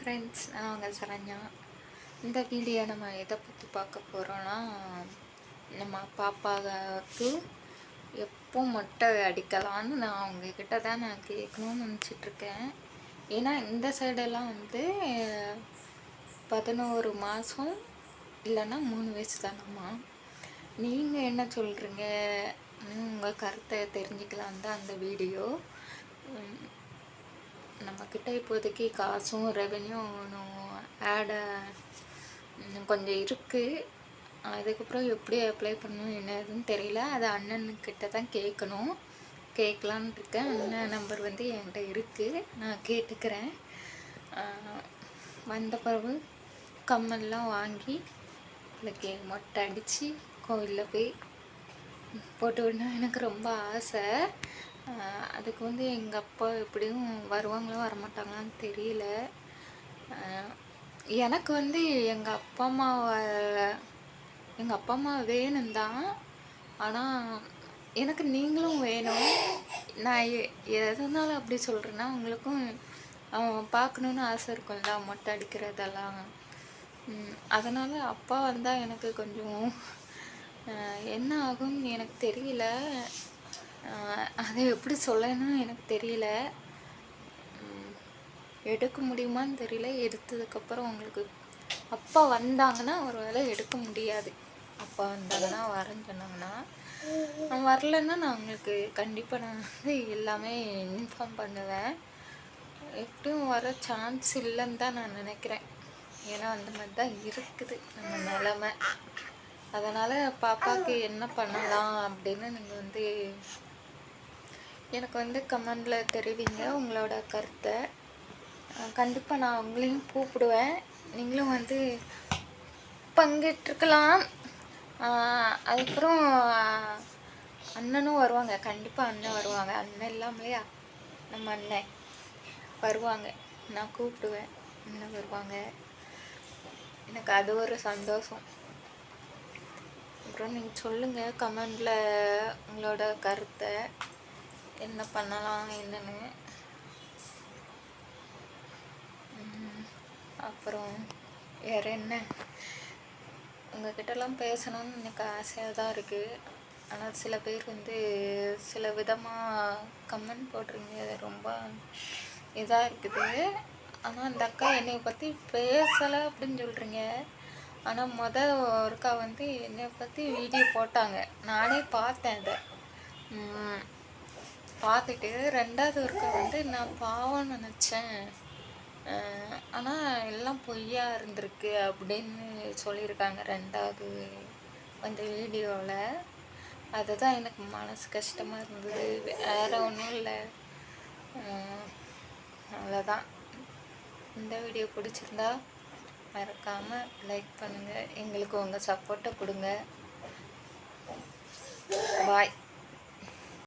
Friends நான் உங்கள் சரண்யா இந்த வீடியோ நம்ம எதை பற்றி பார்க்க போகிறோன்னா நம்ம பாப்பாவுக்கு எப்போ மொட்டை அடிக்கலான்னு நான் அவங்கக்கிட்ட தான் நான் கேட்கணும்னு நினச்சிட்ருக்கேன். ஏன்னா இந்த சைடெல்லாம் வந்து பதினோரு மாதம் இல்லைன்னா மூணு வயசு தானம்மா. நீங்கள் என்ன சொல்கிறீங்க உங்கள் கருத்தை தெரிஞ்சுக்கலாம் தான் அந்த வீடியோ நம்மக்கிட்ட இப்போதைக்கு காசும் ரெவென்யூ ஆட கொஞ்சம் இருக்குது அதுக்கப்புறம் எப்படி அப்ளை பண்ணணும் என்னதுன்னு தெரியல. அது அண்ணனுக்கிட்ட தான் கேட்கணும். கேட்கலான் இருக்கேன். அண்ணன் நம்பர் வந்து என்கிட்ட இருக்குது நான் கேட்டுக்கிறேன். வந்த பிறகு கம்மல்லாம் வாங்கி இல்லை மொட்டை அடித்து கோவிலில் போய் போட்டு விடணும். எனக்கு ரொம்ப ஆசை. அதுக்கு வந்து எங்கள் அப்பா எப்படியும் வருவாங்களோ வரமாட்டாங்களான்னு தெரியல. எனக்கு வந்து எங்கள் அப்பா அம்மாவை எங்கள் அப்பா அம்மா வேணும் தான். ஆனால் எனக்கு நீங்களும் வேணும். நான் எதனால அப்படி சொல்கிறேன்னா உங்களுக்கும் பார்க்கணுன்னு ஆசை இருக்கும்ல மொட்டை அடிக்கிறதெல்லாம். அதனால் அப்பா வந்தால் எனக்கு கொஞ்சம் என்ன ஆகும்னு எனக்கு தெரியல. அதை எப்படி சொல்லணும்னு எனக்கு தெரியல. எடுக்க முடியுமான்னு தெரியல. எடுத்ததுக்கப்புறம் உங்களுக்கு அப்பா வந்தாங்கன்னா ஒரு வேளை எடுக்க முடியாது. அப்பா வந்தாங்கன்னா வரேன்னு சொன்னாங்கன்னா வரலன்னா நான் உங்களுக்கு கண்டிப்பாக நான் வந்து எல்லாமே இன்ஃபார்ம் பண்ணுவேன். எப்படியும் வர சான்ஸ் இல்லைன்னு தான் நான் நினைக்கிறேன். ஏன்னா அந்த மாதிரி தான் இருக்குது நம்ம நிலமை. அதனால் பாப்பாவுக்கு என்ன பண்ணலாம் அப்படின்னு நீங்கள் வந்து எனக்கு வந்து கமெண்டில் தெரிவிங்க உங்களோட கருத்தை. கண்டிப்பாக நான் உங்களையும் கூப்பிடுவேன். நீங்களும் வந்து பங்கிட்டுருக்கலாம் அதுக்கப்புறம் அண்ணனும் வருவாங்க. கண்டிப்பாக அண்ணன் வருவாங்க. அண்ணன் இல்லாமலையா நம்ம அண்ணன் வருவாங்க. நான் கூப்பிடுவேன். அண்ணன் வருவாங்க. எனக்கு அது ஒரு சந்தோஷம். அப்புறம் நீங்கள் சொல்லுங்கள் கமெண்டில் உங்களோட கருத்தை. என்ன பண்ணலாம் என்னன்னு அப்புறம் வேறு என்ன? உங்ககிட்டலாம் பேசணும்னு எனக்கு ஆசையாக தான் இருக்குது ஆனால் சில பேர் வந்து சில விதமாக கமெண்ட் போடுறீங்க அது ரொம்ப இதாக இருக்குது. ஆனால் அந்த அக்கா என்னை பற்றி பேசலை அப்படின்னு சொல்கிறீங்க ஆனால் மொதல் ஒருக்கா வந்து என்னை பற்றி வீடியோ போட்டாங்க. நானே பார்த்தேன் அதை. பார்த்துட்டு ரெண்டாவது ஒருக்கா வந்து நான் பாவம் நினச்சேன். ஆனால் எல்லாம் பொய்யா இருந்திருக்கு அப்படின்னு சொல்லியிருக்காங்க ரெண்டாவது அந்த வீடியோவில் அதுதான் எனக்கு மனசு கஷ்டமாக இருந்தது. வேறு ஒன்றும் இல்லை. அவ்வளோதான் இந்த வீடியோ பிடிச்சிருந்தா மறக்காமல் லைக் பண்ணுங்கள் எங்களுக்கு உங்கள் சப்போர்ட்டை கொடுங்க. பாய்.